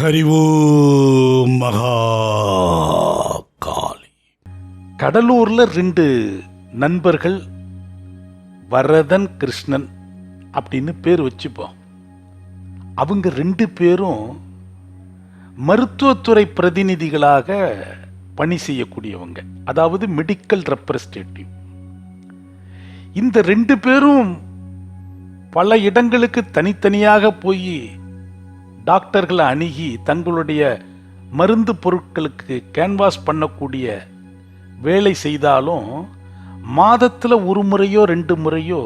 ஹரிவோ மகா காளி கடலூர்ல ரெண்டு நண்பர்கள் வரதன் கிருஷ்ணன் அப்படின்னு பேர் வச்சுப்போம். அவங்க ரெண்டு பேரும் மருத்துவத்துறை பிரதிநிதிகளாக பணி செய்யக்கூடியவங்க. அதாவது மெடிக்கல் ரெப்ரஸன்டேட்டிவ் இந்த ரெண்டு பேரும் பல இடங்களுக்கு தனித்தனியாக போய் டாக்டர்களை அணுகி தங்களுடைய மருந்து பொருட்களுக்கு கேன்வாஸ் பண்ணக்கூடிய வேலை செய்தாலும் மாதத்தில் ஒரு முறையோ ரெண்டு முறையோ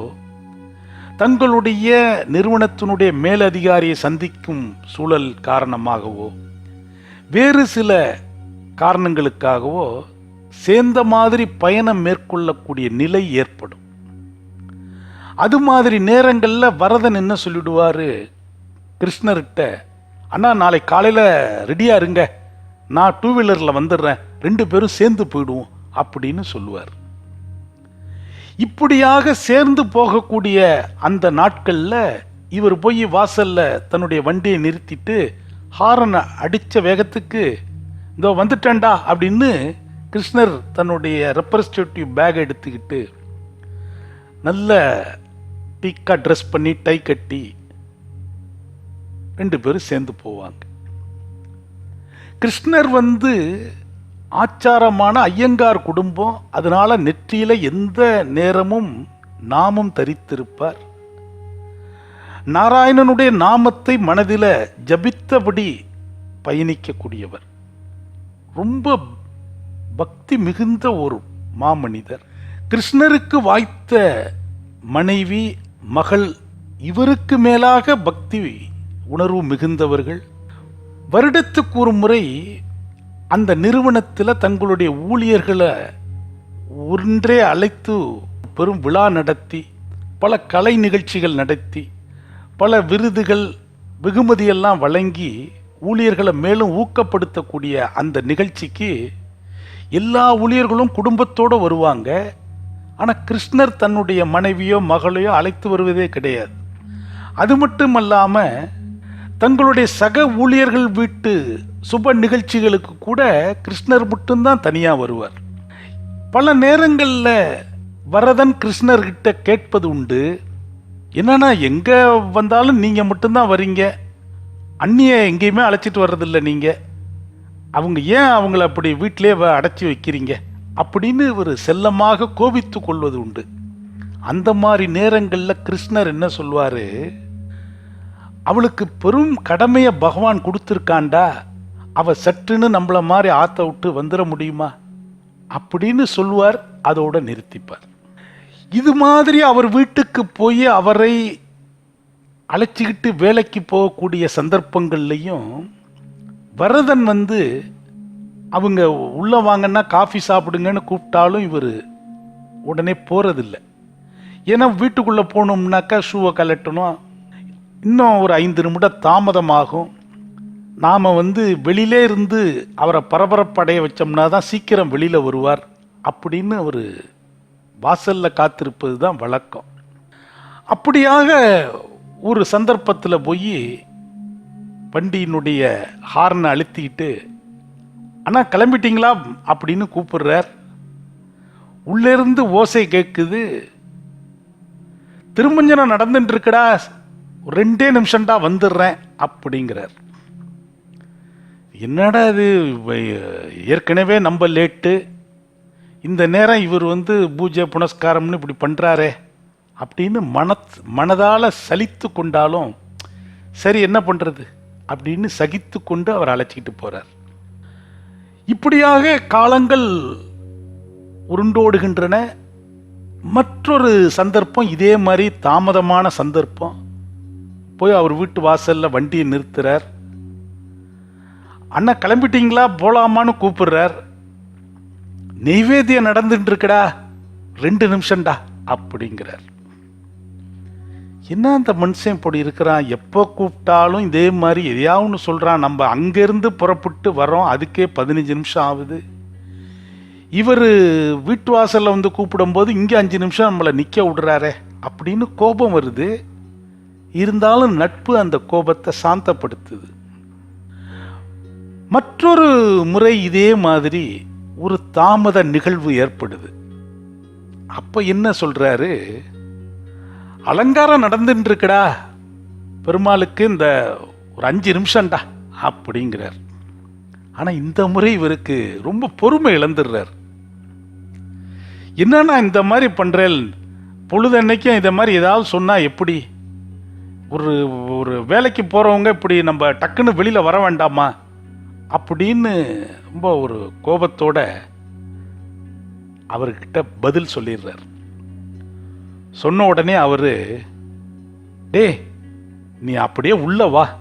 தங்களுடைய நிறுவனத்தினுடைய மேலதிகாரியை சந்திக்கும் சூழல் காரணமாகவோ வேறு சில காரணங்களுக்காகவோ சேர்ந்த மாதிரி பயணம் மேற்கொள்ளக்கூடிய நிலை ஏற்படும். அது மாதிரி நேரங்களில் வரதன் என்ன சொல்லிடுவார்? கிருஷ்ணர்கிட்ட அண்ணா நாளை காலையில் ரெடியாக இருங்க. நான் டூ வீலரில் வந்துடுறேன். ரெண்டு பேரும் சேர்ந்து போயிடுவோம் அப்படின்னு சொல்லுவார். இப்படியாக சேர்ந்து போகக்கூடிய அந்த நாட்களில் இவர் போய் வாசலில் தன்னுடைய வண்டியை நிறுத்திட்டு ஹாரனை அடித்த வேகத்துக்கு இதோ வந்துட்டேன்டா அப்படின்னு கிருஷ்ணர் தன்னுடைய ரெப்ரஸன்டேட்டிவ் பேக் எடுத்துக்கிட்டு நல்ல டீக்கா ட்ரெஸ் பண்ணி டை கட்டி ரெண்டு பேரும் சேர்ந்து போவாங்க. கிருஷ்ணர் வந்து ஆச்சாரமான ஐயங்கார் குடும்பம் அதனால நெற்றியில எந்த நேரமும் நாமம் தரித்திருப்பார். நாராயணனுடைய நாமத்தை மனதில ஜபித்தபடி பயணிக்கக்கூடியவர். ரொம்ப பக்தி மிகுந்த ஒரு மாமனிதர். கிருஷ்ணருக்கு வாய்த்த மனைவி மகள் இவருக்கு மேலாக பக்தி உணர்வு மிகுந்தவர்கள். வருடத்துக்கு ஒரு முறை அந்த நிறுவனத்தில் தங்களுடைய ஊழியர்களை ஒன்றே அழைத்து பெரும் விழா நடத்தி பல கலை நிகழ்ச்சிகள் நடத்தி பல விருதுகள் வெகுமதியெல்லாம் வழங்கி ஊழியர்களை மேலும் ஊக்கப்படுத்தக்கூடிய அந்த நிகழ்ச்சிக்கு எல்லா ஊழியர்களும் குடும்பத்தோடு வருவாங்க. ஆனால் கிருஷ்ணர் தன்னுடைய மனைவியோ மகளையோ அழைத்து வருவதே கிடையாது. அது மட்டும் அல்லாமல் தங்களுடைய சக ஊழியர்கள் வீட்டு சுப நிகழ்ச்சிகளுக்கு கூட கிருஷ்ணர் மட்டும்தான் தனியாக வருவார். பல நேரங்களில் வரதன் கிருஷ்ணர்கிட்ட கேட்பது உண்டு. என்னன்னா எங்கே வந்தாலும் நீங்கள் மட்டும்தான் வரீங்க. அண்ணியை எங்கேயுமே அழைச்சிட்டு வர்றதில்ல நீங்கள் அவங்க ஏன் அவங்கள அப்படி வீட்டிலே அடைச்சி வைக்கிறீங்க? அப்படின்னு இவர் செல்லமாக கோபித்து கொள்வது உண்டு. அந்த மாதிரி நேரங்களில் கிருஷ்ணர் என்ன சொல்வார்? அவளுக்கு பெரும் கடமையை பகவான் கொடுத்துருக்காண்டா? அவ சற்றுன்னு நம்மளை மாதிரி ஆத்த விட்டு வந்துட முடியுமா? அப்படின்னு சொல்லுவார் அதோட நிறுத்திப்பார். இது மாதிரி அவர் வீட்டுக்கு போய் அவரை அழைச்சிக்கிட்டு வேலைக்கு போகக்கூடிய சந்தர்ப்பங்கள்லையும் வரதன் வந்து அவங்க உள்ள வாங்கன்னா காஃபி சாப்பிடுங்கன்னு கூப்பிட்டாலும் இவர் உடனே போகிறதில்ல ஏன்னா வீட்டுக்குள்ளே போகணும்னாக்கா ஷூவை கலட்டணும் இன்னும் ஒரு ஐந்து நிமிடம் தாமதமாகும். நாம் வந்து வெளியிலே இருந்து அவரை பரபரப்படைய வச்சோம்னா தான் சீக்கிரம் வெளியில் வருவார் அப்படின்னு அவர் வாசலில் காத்திருப்பது தான் வழக்கம். அப்படியாக ஒரு சந்தர்ப்பத்தில் போய் வண்டியினுடைய ஹார்னை அழுத்திக்கிட்டு ஆனால் கிளம்பிட்டீங்களா? அப்படின்னு கூப்பிடுறார். உள்ளேருந்து ஓசை கேட்குது. திருமஞ்சனம் நடந்துட்டு இருக்கடா ரெண்டே நிமிஷம்டா வந்துடுறேன் அப்படிங்கிறார். என்னடா இது ஏற்கனவே நம்ம லேட்டு. இந்த நேரம் இவர் வந்து பூஜை புனஸ்காரம்னு இப்படி பண்ணுறாரே அப்படின்னு மனத் மனதால் சலித்து கொண்டாலும் சரி என்ன பண்ணுறது அப்படின்னு சகித்து கொண்டு அவர் அழைச்சிக்கிட்டு போகிறார் இப்படியாக காலங்கள் உருண்டோடுகின்றன. மற்றொரு சந்தர்ப்பம் இதே மாதிரி தாமதமான சந்தர்ப்பம். போய் அவர் வீட்டு வாசலில் வண்டியை நிறுத்துறார். அண்ணா கிளம்பிட்டீங்களா? போலாமான்னு கூப்பிடுறார். நெய்வேத்தியம் நடந்துட்டு இருக்கடா ரெண்டு நிமிஷம்டா அப்படிங்கிறார். என்ன அந்த மனுஷன் இப்படி இருக்கிறான்? எப்போ கூப்பிட்டாலும் இதே மாதிரி எதையாவது சொல்கிறான் நம்ம அங்கேருந்து புறப்பட்டு வரோம் அதுக்கே பதினஞ்சு நிமிஷம் ஆகுது. இவர் வீட்டு வாசலில் வந்து கூப்பிடும்போது இங்கே அஞ்சு நிமிஷம் நம்மளை நிற்க விடுறாரே அப்படின்னு கோபம் வருது. இருந்தாலும் நட்பு அந்த கோபத்தை சாந்தப்படுத்துது. மற்றொரு முறை இதே மாதிரி ஒரு தாமத நிகழ்வு ஏற்படுது. அப்போ என்ன சொல்கிறாரு அலங்காரம் நடந்துட்டுருக்கடா பெருமாளுக்கு இந்த ஒரு அஞ்சு நிமிஷம்டா அப்படிங்கிறார். ஆனால் இந்த முறை இவருக்கு ரொம்ப பொறுமை இழந்துடுறார். என்னன்னா இந்த மாதிரி பண்றேன்? பொழுதன்னைக்கும் இதை மாதிரி ஏதாவது சொன்னால் எப்படி? ஒரு ஒரு வேலைக்கு போகிறவங்க இப்படி நம்ம டக்குன்னு வெளியில் வர வேண்டாமா? அப்படின்னு ரொம்ப ஒரு கோபத்தோட அவர்கிட்ட பதில் சொல்லிடுறார். சொன்ன உடனே அவர் டே நீ அப்படியே உள்ள வா.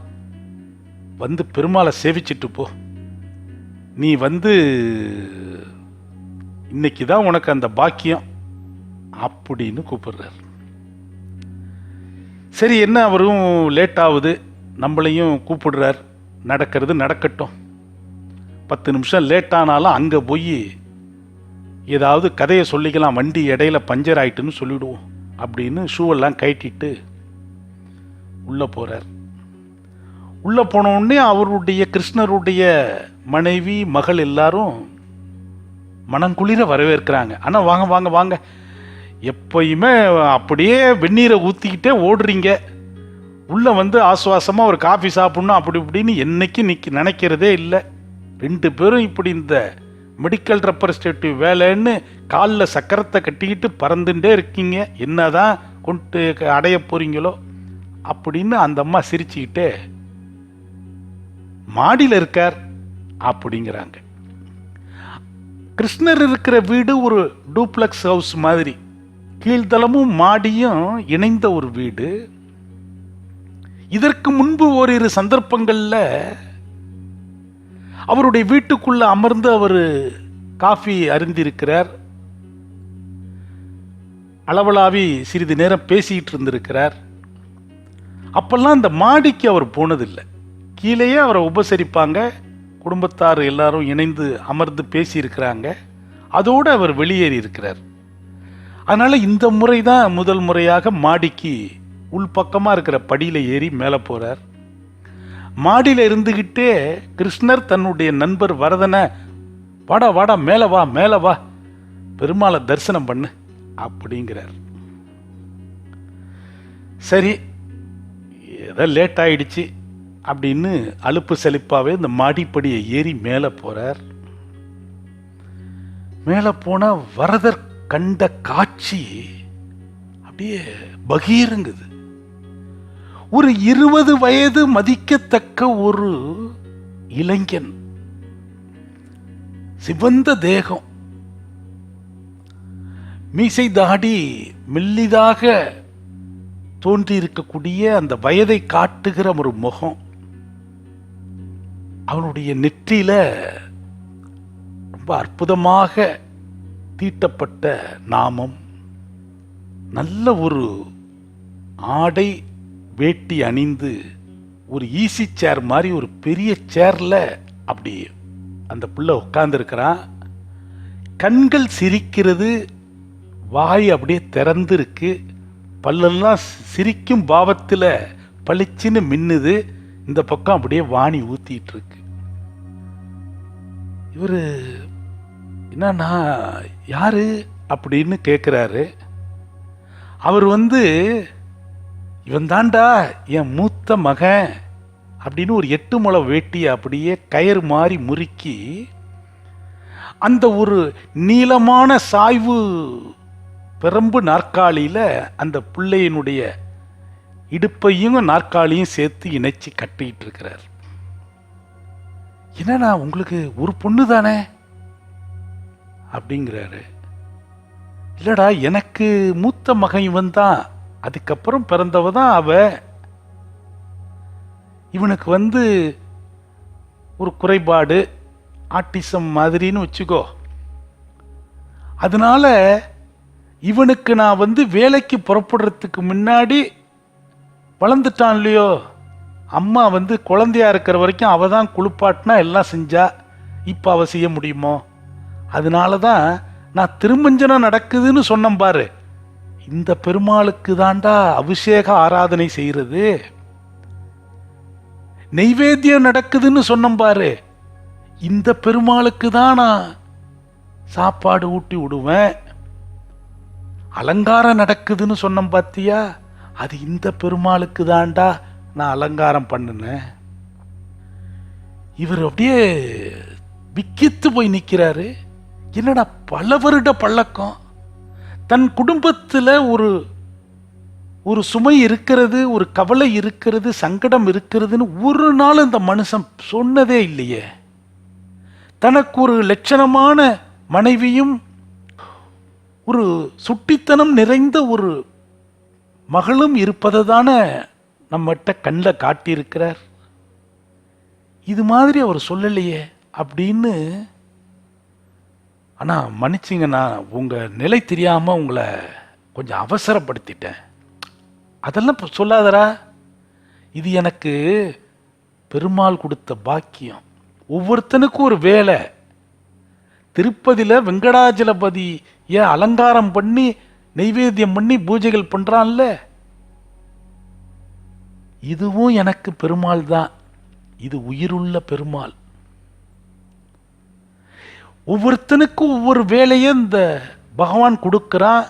வந்து பெருமாளை சேவிச்சிட்டு போ. நீ வந்து இன்னைக்கு தான் உனக்கு அந்த பாக்கியம் அப்படின்னு கூப்பிடுறார். சரி என்ன அவரும் லேட் ஆகுது? நம்மளையும் கூப்பிடுறார். நடக்கிறது நடக்கட்டும். பத்து நிமிஷம் லேட் ஆனாலும் அங்கே போய் ஏதாவது கதையை சொல்லிக்கலாம் வண்டி இடையில பஞ்சர் ஆயிட்டுன்னு சொல்லிவிடுவோம் அப்படின்னு ஷூவெல்லாம் கட்டிட்டு உள்ளே போகிறார் உள்ளே போனவுடனே அவருடைய கிருஷ்ணருடைய மனைவி மகள் எல்லாரும் மனங்குளிர வரவேற்கிறாங்க. ஆனால் வாங்க வாங்க வாங்க. எப்பயுமே அப்படியே வெந்நீரை ஊற்றிக்கிட்டே ஓடுறீங்க. உள்ளே வந்து ஆசுவாசமாக ஒரு காஃபி சாப்பிட்ணும் அப்படி இப்படின்னு என்றைக்கு நிக்க நினைக்கிறதே இல்லை. ரெண்டு பேரும் இப்படி இந்த மெடிக்கல் ரெப்ரஸன்டேட்டிவ் வேலைன்னு காலில் சக்கரத்தை கட்டிக்கிட்டு பறந்துட்டே இருக்கீங்க. என்னதான் கொண்டு அடைய போகிறீங்களோ அப்படின்னு அந்த அம்மா சிரிச்சுக்கிட்டே மாடியில் இருக்கார் அப்படிங்கிறாங்க. கிருஷ்ணர் இருக்கிற வீடு ஒரு டூப்ளெக்ஸ் ஹவுஸ் மாதிரி. கீழ்த்தளமும் மாடியும் இணைந்த ஒரு வீடு. இதற்கு முன்பு ஓரிரு சந்தர்ப்பங்களில் அவருடைய வீட்டுக்குள்ள அமர்ந்து அவர் காஃபி அருந்திருக்கிறார் அளவலாவி சிறிது நேரம் பேசிக்கிட்டு இருந்திருக்கிறார். அப்பெல்லாம் அந்த மாடிக்கு அவர் போனதில்லை. கீழேயே அவரை உபசரிப்பாங்க. குடும்பத்தார் எல்லாரும் இணைந்து அமர்ந்து பேசியிருக்கிறாங்க. அதோடு அவர் வெளியேறி இருக்கிறார் அதனால் இந்த முறை தான் முதல் முறையாக மாடிக்கு உள்பக்கமாக இருக்கிற படியில் ஏறி மேலே போகிறார் மாடியில் இருந்துகிட்டே கிருஷ்ணர் தன்னுடைய நண்பர் வரதனை வாடா வாடா மேலே வா மேலே வா பெருமாளை தரிசனம் பண்ணு அப்படிங்கிறார். சரி ஏதோ லேட் ஆயிடுச்சு அப்படின்னு அலுப்பு செழிப்பாகவே இந்த மாடிப்படியை ஏறி மேலே போகிறார் மேலே போனால் வரதர் கண்ட காட்சி அப்படியே பகீருங்குது. ஒரு இருபது வயது மதிக்கத்தக்க ஒரு இளைஞன் சிவந்த தேகம் மீசை தாடி மெல்லிதாக தோன்றியிருக்கக்கூடிய அந்த வயதை காட்டுகிற ஒரு முகம் அவனுடைய நெற்றியில ரொம்ப அற்புதமாக தீட்டப்பட்ட நாமம் நல்ல ஒரு ஆடை வேட்டி அணிந்து ஒரு ஈசி சேர் மாதிரி ஒரு பெரிய சேரில் அப்படி அந்த புள்ள உட்காந்துருக்கிறான் கண்கள் சிரிக்கிறது வாய் அப்படியே திறந்துருக்கு. பல்லெல்லாம் சிரிக்கும் பாவத்தில் பளிச்சுன்னு மின்னுது. இந்த பக்கம் அப்படியே வாணி ஊத்திட்டு இருக்கு. இவரு என்னன்னா யார் அப்படின்னு கேட்குறாரு அவர் வந்து இவன் தாண்டா என் மூத்த மகன் அப்படின்னு ஒரு எட்டு முளை வேட்டி அப்படியே கயிறு மாதிரி முறுக்கி அந்த ஒரு நீளமான சாய்வு பெரம்பு நாற்காலியில் அந்த பிள்ளையினுடைய இடுப்பையும் நாற்காலியும் சேர்த்து இணைச்சி கட்டிக்கிட்டு இருக்கிறார். என்னண்ணா உங்களுக்கு ஒரு பொண்ணு தானே? அப்படிங்கிறாரு. இல்லடா எனக்கு மூத்த மகன் இவன் தான் அதுக்கப்புறம் பிறந்தவ தான் அவ. இவனுக்கு வந்து ஒரு குறைபாடு ஆட்டிசம் மாதிரின்னு வச்சுக்கோ. அதனால இவனுக்கு நான் வந்து வேலைக்கு புறப்படுறதுக்கு முன்னாடி வளர்ந்துட்டான் இல்லையோ? அம்மா வந்து குழந்தையா இருக்கிற வரைக்கும் அவள் தான் குளிப்பாட்டினா எல்லாம் செஞ்சா இப்போ அவள் செய்ய முடியுமோ? அதனால தான் நான் திருமஞ்சனம் நடக்குதுன்னு சொன்னேன் பாரு. இந்த பெருமாளுக்கு தாண்டா அபிஷேக ஆராதனை செய்கிறது நெய்வேத்தியம் நடக்குதுன்னு சொன்னேன் பாரு. இந்த பெருமாளுக்கு தான் நான் சாப்பாடு ஊட்டி விடுவேன். அலங்காரம் நடக்குதுன்னு சொன்னோம் பார்த்தியா அது இந்த பெருமாளுக்கு தாண்டா நான் அலங்காரம் பண்ணினேன். இவர் அப்படியே விக்கித்து போய் நிற்கிறாரு என்னடா பல வருட பழக்கம்? தன் குடும்பத்தில் ஒரு ஒரு சுமை இருக்கிறது ஒரு கவலை இருக்கிறது சங்கடம் இருக்கிறதுன்னு ஒரு நாள் இந்த மனுஷன் சொன்னதே இல்லையே. தனக்கு ஒரு லட்சணமான மனைவியும் ஒரு சுட்டித்தனம் நிறைந்த ஒரு மகளும் இருப்பதை தானே நம்மகிட்ட கண்ணில் காட்டியிருக்கிறார். இது மாதிரி அவர் சொல்லலையே அப்படின்னு ஆனால் மன்னிச்சிங்கண்ணா. உங்கள் நிலை தெரியாமல் உங்களை கொஞ்சம் அவசரப்படுத்திட்டேன். அதெல்லாம் இப்போ சொல்லாதடா. இது எனக்கு பெருமாள் கொடுத்த பாக்கியம். ஒவ்வொருத்தனுக்கும் ஒரு வேலை. திருப்பதியில் வெங்கடாஜலபதியை அலங்காரம் பண்ணி நெய்வேத்தியம் பண்ணி பூஜைகள் பண்ணுறான்ல இதுவும் எனக்கு பெருமாள் தான். இது உயிருள்ள பெருமாள். ஒவ்வொருத்தனுக்கும் ஒவ்வொரு வேலையை இந்த பகவான் கொடுக்குறான்.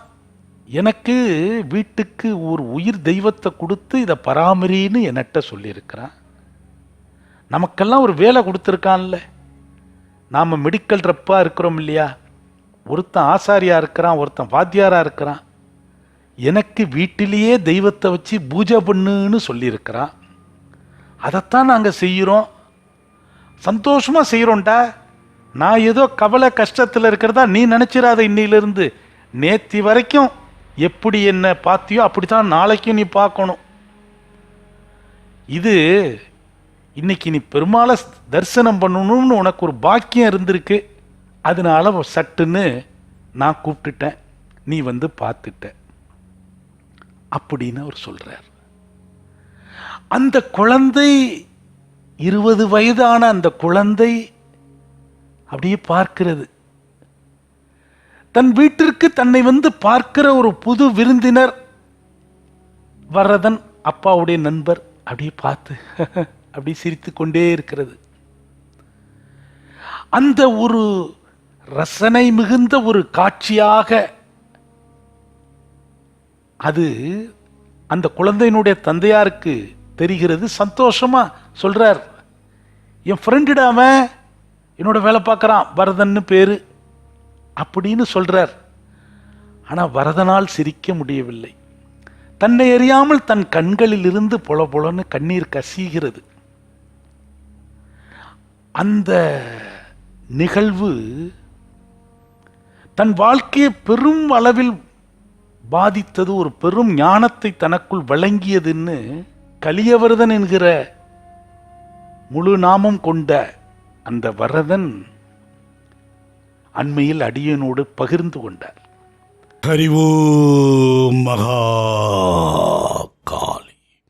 எனக்கு வீட்டுக்கு ஒரு உயிர் தெய்வத்தை கொடுத்து இதை பராமரின்னு என்கிட்ட சொல்லியிருக்கிறான். நமக்கெல்லாம் ஒரு வேலை கொடுத்துருக்கான்ல. நாம் மெடிக்கல் ரப்பாக இருக்கிறோம் இல்லையா? ஒருத்தன் ஆசாரியாக இருக்கிறான் ஒருத்தன் வாத்தியாராக இருக்கிறான். எனக்கு வீட்டிலேயே தெய்வத்தை வச்சு பூஜை பண்ணுன்னு சொல்லியிருக்கிறான். அதைத்தான் நாங்கள் செய்கிறோம் சந்தோஷமாக செய்கிறோம்டா நான் ஏதோ கவலை கஷ்டத்தில் இருக்கிறதா நீ நினச்சிடாத இன்னிலிருந்து. நேத்தி வரைக்கும் எப்படி என்ன பார்த்தியோ அப்படித்தான் நாளைக்கும் நீ பார்க்கணும். இது இன்னைக்கு நீ பெருமாளை தரிசனம் பண்ணணும்னு உனக்கு ஒரு பாக்கியம் இருந்திருக்கு. அதனால சட்டுன்னு நான் கூப்பிட்டுட்டேன். நீ வந்து பார்த்துட்ட. அப்படின்னு அவர் சொல்கிறார் அந்த குழந்தை இருபது வயதான அந்த குழந்தை அப்படியே பார்க்கிறது. தன் வீட்டிற்கு தன்னை வந்து பார்க்கிற ஒரு புது விருந்தினர் வரதன் அப்பாவுடைய நண்பர் அப்படியே பார்த்து அப்படி சிரித்து கொண்டே இருக்கிறது. அந்த ஒரு ரசனை மிகுந்த ஒரு காட்சியாக அது அந்த குழந்தையினுடைய தந்தையாருக்கு தெரிகிறது. சந்தோஷமா சொல்றார். என் ஃப்ரெண்டுடா அவன் என்னோட வேலை பார்க்குறான் வரதன்னு பேர். அப்படின்னு சொல்கிறார் ஆனால் வரதனால் சிரிக்க முடியவில்லை. தன்னை அறியாமல் தன் கண்களில் இருந்து பொல பொலன்னு கண்ணீர் கசிகிறது. அந்த நிகழ்வு தன் வாழ்க்கையை பெரும் அளவில் பாதித்தது ஒரு பெரும் ஞானத்தை தனக்குள் வழங்கியதுன்னு கலியவரதன் என்கிற முழு நாமம் கொண்ட அந்த வரதன் அண்மையில் அடியனோடு பகிர்ந்து கொண்டார். ஹரிவோ மகா கால்